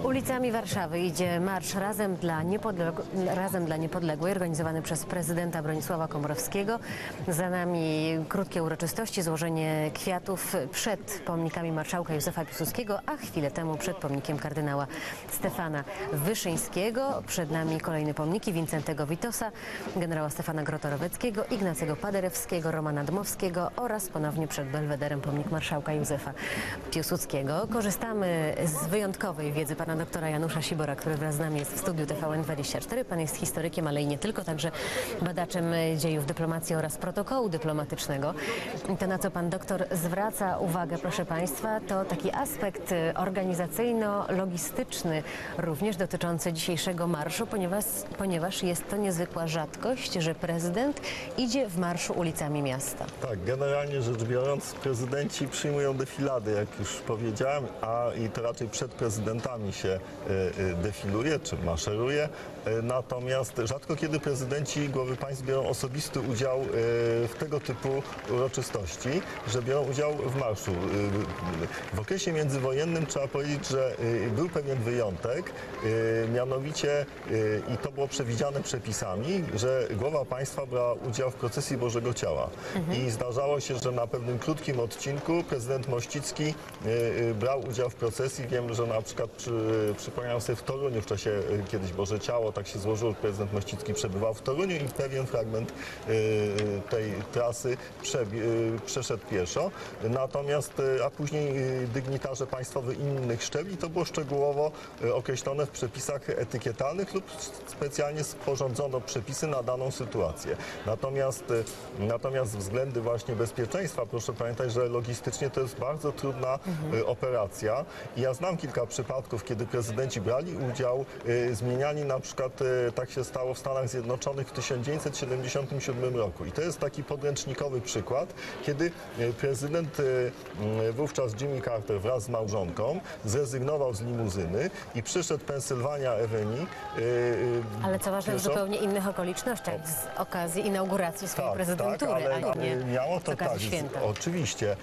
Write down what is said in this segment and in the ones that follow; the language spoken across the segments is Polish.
Ulicami Warszawy idzie marsz Razem dla, Niepodleg- Razem dla Niepodległej, organizowany przez prezydenta Bronisława Komorowskiego. Za nami krótkie uroczystości, złożenie kwiatów przed pomnikami marszałka Józefa Piłsudskiego, a chwilę temu przed pomnikiem kardynała Stefana Wyszyńskiego. Przed nami kolejne pomniki Wincentego Witosa, generała Stefana Grotoroweckiego, Ignacego Paderewskiego, Romana Dmowskiego oraz ponownie przed Belwederem pomnik marszałka Józefa Piłsudskiego. Korzystamy z wyjątkowej wiedzy pana doktora Janusza Sibora, który wraz z nami jest w studiu TVN24. Pan jest historykiem, ale i nie tylko, także badaczem dziejów dyplomacji oraz protokołu dyplomatycznego. To, na co pan doktor zwraca uwagę, proszę państwa, to taki aspekt organizacyjno-logistyczny, również dotyczący dzisiejszego marszu, ponieważ, ponieważ jest to niezwykła rzadkość, że prezydent idzie w marszu ulicami miasta. Tak, generalnie rzecz biorąc, prezydenci przyjmują defilady, jak już powiedziałem, a i to raczej przed prezydentami się e, e, defiluje czy maszeruje. E, Natomiast rzadko kiedy prezydenci głowy państw biorą osobisty udział e, w tego typu uroczystości, że biorą udział w marszu. E, W okresie międzywojennym trzeba powiedzieć, że był pewien wyjątek, mianowicie i to było przewidziane przepisami, że głowa państwa brała udział w procesji Bożego Ciała. I zdarzało się, że na pewnym krótkim odcinku prezydent Mościcki brał udział w procesji. Wiem, że na przykład przy, przypomniałem sobie w Toruniu w czasie kiedyś Boże Ciało, tak się złożyło, że prezydent Mościcki przebywał w Toruniu i pewien fragment e, tej trasy e, przeszedł pieszo. Natomiast, e, a później dygnitarze państwowi innych szczebli, to było szczegółowo określone w przepisach etykietalnych lub specjalnie sporządzono przepisy na daną sytuację. Natomiast, natomiast względy właśnie bezpieczeństwa, proszę pamiętać, że logistycznie to jest bardzo trudna e, operacja. I ja znam kilka przypadków, kiedy prezydenci brali udział, zmieniali na przykład, e, tak się stało w Stanach Zjednoczonych w 1977 roku. I to jest taki podręcznikowy przykład, kiedy e, prezydent m, wówczas Jimmy Carter wraz z małżonką zrezygnował z limuzyny i przyszedł Pennsylvania Avenue. Ale co ważne, w zupełnie innych okolicznościach, z okazji inauguracji swojej prezydentury, ale a nie miało to tak, święta. oczywiście,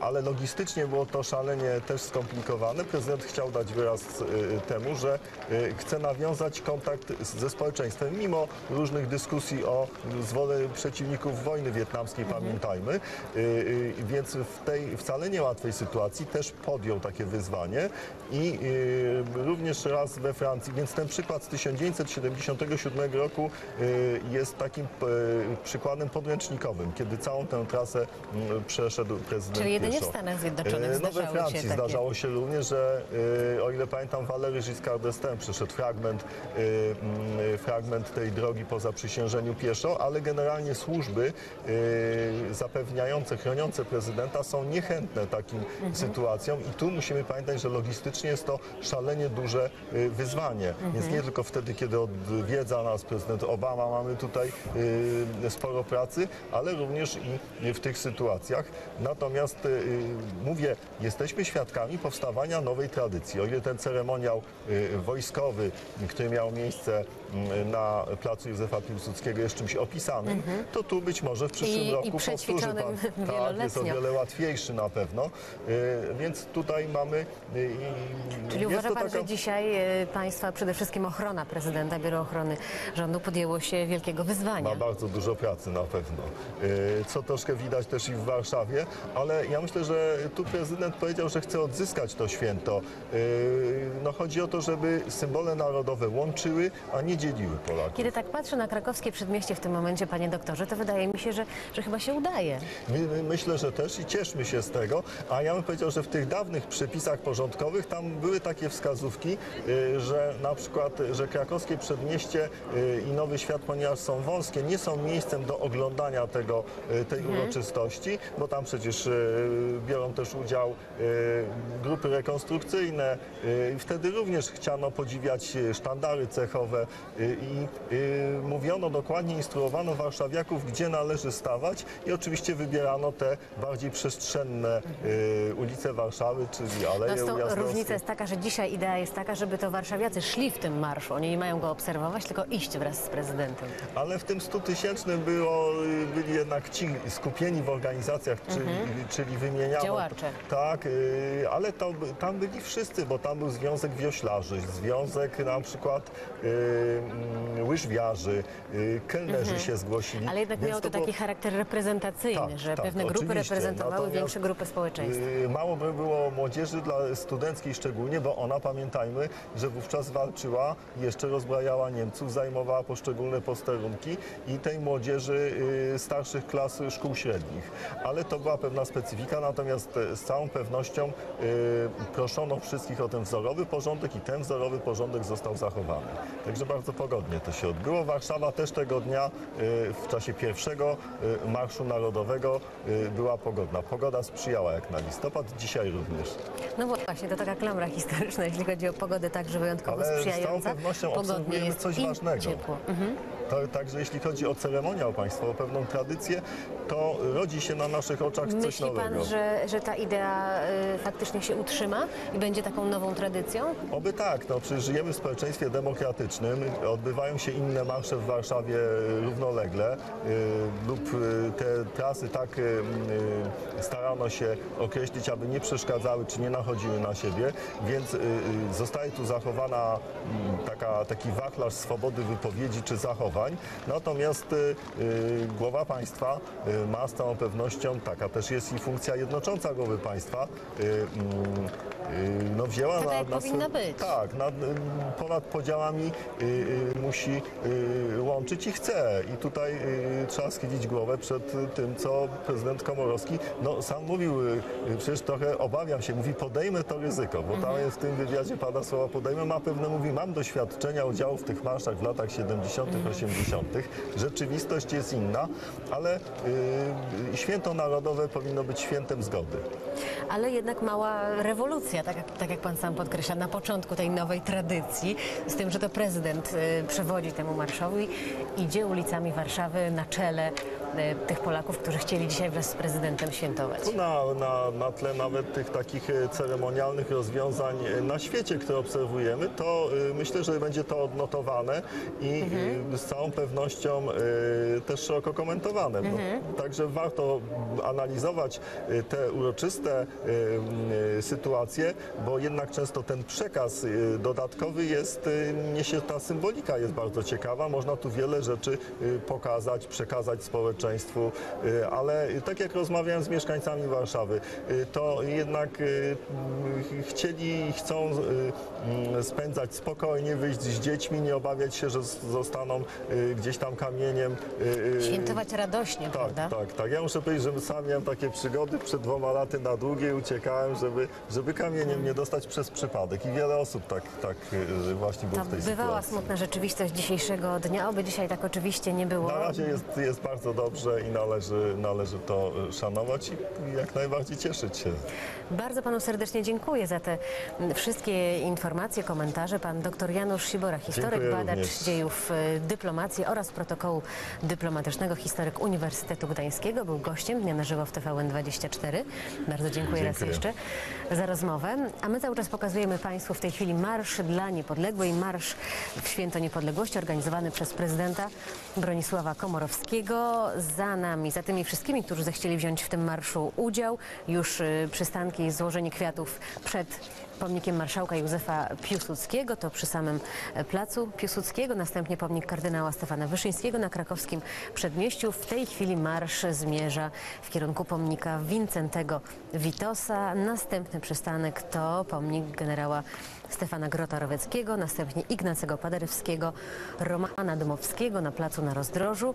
ale logistycznie było to szalenie też skomplikowane. Prezydent chciał dać wyraz y, temu, że y, chce nawiązać kontakt z- ze społeczeństwem, mimo różnych dyskusji o zwole przeciwników wojny wietnamskiej, Mhm. pamiętajmy. Y, y, więc w tej wcale niełatwej sytuacji też podjął takie wyzwanie i y, również raz we Francji, więc ten przykład z 1977 roku jest takim przykładem podręcznikowym, kiedy całą tę trasę mm, przeszedł prezydent Czyli jedynie pieszo. w Stanach Zjednoczonych Y, No we zdarzały się Francji takie- zdarzało się również, że o ile pamiętam Valéry Giscard d'Estaing przeszedł fragment, fragment tej drogi po zaprzysiężeniu pieszo, ale generalnie służby y, zapewniające, chroniące prezydenta są niechętne takim Mhm. sytuacjom i tu musimy pamiętać, że logistycznie jest to szalenie duże y, wyzwanie. Mhm. Więc nie tylko wtedy, kiedy odwiedza nas prezydent Obama, mamy tutaj y, sporo pracy, ale również i w tych sytuacjach. Natomiast y, mówię, jesteśmy świadkami powstawania nowej tradycji. O ile ten ceremoniał y, wojskowy, który miał miejsce y, na placu Józefa Piłsudskiego jest czymś opisanym, to tu być może w przyszłym I- i roku powtórzy przećwiczonym pan. Tak, jest o wiele łatwiejszy na pewno. Y, Więc tutaj mamy... y, i- Czyli uważa pan, taka- że dzisiaj e, państwa, przede wszystkim ochrona prezydenta, Biuro Ochrony Rządu podjęło się wielkiego wyzwania? Ma bardzo dużo pracy na pewno, co troszkę widać też i w Warszawie, ale ja myślę, że tu prezydent powiedział, że chce odzyskać to święto. No chodzi o to, żeby symbole narodowe łączyły, a nie dzieliły Polaków. Kiedy tak patrzę na krakowskie przedmieście w tym momencie, panie doktorze, to wydaje mi się, że, że chyba się udaje. My, my, myślę, że też i cieszmy się z tego, a ja bym powiedział, że w tych dawnych przepisach porządkowych tam były takie wskazówki, y, że na przykład, że krakowskie przedmieście y, i Nowy Świat, ponieważ są wąskie, nie są miejscem do oglądania tego, y, tej uroczystości, bo tam przecież biorą też udział grupy rekonstrukcyjne i wtedy również chciano podziwiać y, sztandary cechowe y, i y, mówiono dokładnie, instruowano warszawiaków, gdzie należy stawać i oczywiście wybierano te bardziej przestrzenne y, ulice Warszawy, czyli Aleje No, Ujazdowskie. różnica jest taka, że dzisiaj idea jest taka, żeby to warszawiacy szli w tym marszu. Oni nie mają go obserwować, tylko iść wraz z prezydentem. Ale w tym stutysięcznym było, byli jednak ci skupieni w organizacjach, czyli, czyli wymieniano... Mhm. Działacze. Tak, ale to, tam byli wszyscy bo tam był Związek Wioślarzy, Związek na przykład y, mm, łyżwiarzy, y, kelnerzy się zgłosili. Mhm. Ale jednak miało to było- taki charakter reprezentacyjny, Tak, że tak, pewne grupy oczywiście. reprezentowały Natomiast, większe grupy społeczeństwa. y, Mało by było młodzieży dla studenckiej szczególnie, bo ona pamiętajmy, że wówczas walczyła, jeszcze rozbrajała Niemców, zajmowała poszczególne posterunki i tej młodzieży y, starszych klas szkół średnich. Ale to była pewna specyfika, natomiast e, z całą pewnością y, proszono wszystkich o ten wzorowy porządek i ten wzorowy porządek został zachowany. Także bardzo pogodnie to się odbyło. Warszawa też tego dnia y, w czasie pierwszego y, Marszu Narodowego y, była pogodna. Pogoda sprzyjała jak na listopad, dzisiaj również. No właśnie, to taka klamra historyczna, jeśli chodzi o pogodę, także wyjątkowo Ale z całą sprzyjająca. pewnością Pogodnie obserwujemy jest coś ważnego. ciepło. Mhm. To, także jeśli chodzi o ceremoniał państwowy, pewną tradycję, to rodzi się na naszych oczach coś Myśli nowego. pan, że, że ta idea y, faktycznie się utrzyma i będzie taką nową tradycją? Oby tak, no przecież żyjemy w społeczeństwie demokratycznym, odbywają się inne marsze w Warszawie e, równolegle y, lub y, te trasy tak y, y, starano się określić, aby nie przeszkadzały czy nie nachodziły na siebie, więc y, y, zostaje tu zachowana mm, taka, taki wachlarz swobody wypowiedzi czy zachowań, natomiast y, y, głowa państwa y, ma z całą pewnością, taka też jest i funkcja jednocząca głowy państwa, mm, no wzięła Taka, na, na powinna być. Tak, nad, y, ponad podziałami musi łączyć i chce. I tutaj trzeba schylić głowę przed tym, co prezydent Komorowski no, sam mówił, przecież trochę obawiam się, mówi podejmę to ryzyko, bo tam jest w tym wywiadzie pada słowa podejmę, ma pewne, mówi mam doświadczenia udziału w tych marszach w latach 70., 80. Rzeczywistość jest inna, ale y, święto narodowe powinno być świętem zgody. Ale jednak mała rewolucja, tak jak, tak jak pan sam podkreśla, na początku tej nowej tradycji, z tym, że to prezydent y, przewodzi temu marszowi, idzie ulicami Warszawy na czele tych Polaków, którzy chcieli dzisiaj wraz z prezydentem świętować. Na, na, na tle nawet tych takich e, ceremonialnych rozwiązań e, na świecie, które obserwujemy, to e, myślę, że będzie to odnotowane i e, z całą pewnością e, też szeroko komentowane. No, także warto analizować e, te uroczyste e, e, sytuacje, bo jednak często ten przekaz e, dodatkowy jest, e, niesie ta symbolika jest bardzo ciekawa. Można tu wiele rzeczy e, pokazać, przekazać społeczeństwu, e, ale tak jak rozmawiałem z mieszkańcami Warszawy, e, to jednak m, chcieli i chcą e, m, spędzać spokojnie, wyjść z dziećmi, nie obawiać się, że zostaną gdzieś tam kamieniem. Świętować radośnie, tak, prawda? tak, tak. Ja muszę powiedzieć, że sam miałem takie przygody przed dwoma laty na długiej, uciekałem, żeby, żeby kamieniem nie dostać przez przypadek. I wiele osób tak, tak y, właśnie było To w tej bywała sytuacji. smutna rzeczywistość dzisiejszego dnia, oby dzisiaj tak oczywiście nie było. Na razie jest, jest bardzo dobrze i należy, należy to y, szanować i jak najbardziej cieszyć się. Bardzo panu serdecznie dziękuję za te wszystkie informacje, komentarze. Pan dr Janusz Sibora, historyk, Dziękuję badacz również. dziejów y, dyplomacji oraz protokołu dyplomatycznego, historyk Uniwersytetu Gdańskiego, był gościem Dnia na żywo w TVN24. Bardzo dziękuję, raz Dziękuję. jeszcze za rozmowę. A my cały czas pokazujemy Państwu w tej chwili Marsz dla Niepodległej, Marsz w Święto Niepodległości organizowany przez prezydenta Bronisława Komorowskiego. Za nami, za tymi wszystkimi, którzy zechcieli wziąć w tym marszu udział, już y, przystanki i złożenie kwiatów przed pomnikiem marszałka Józefa Piłsudskiego, to przy samym e, placu Piłsudskiego, następnie pomnik kardynała Stefana Wyszyńskiego na krakowskim przedmieściu. W tej chwili marsz zmierza w kierunku pomnika Wincentego Witosa. Następny przystanek to pomnik generała Stefana Grota-Roweckiego, następnie Ignacego Paderewskiego, Romana Dmowskiego na placu na Rozdrożu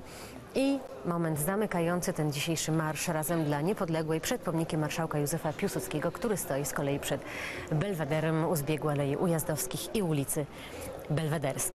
i moment zamykający ten dzisiejszy marsz razem dla Niepodległej przed pomnikiem marszałka Józefa Piłsudskiego, który stoi z kolei przed Belwederem u zbiegu Alei Ujazdowskich i ulicy Belwederskiej.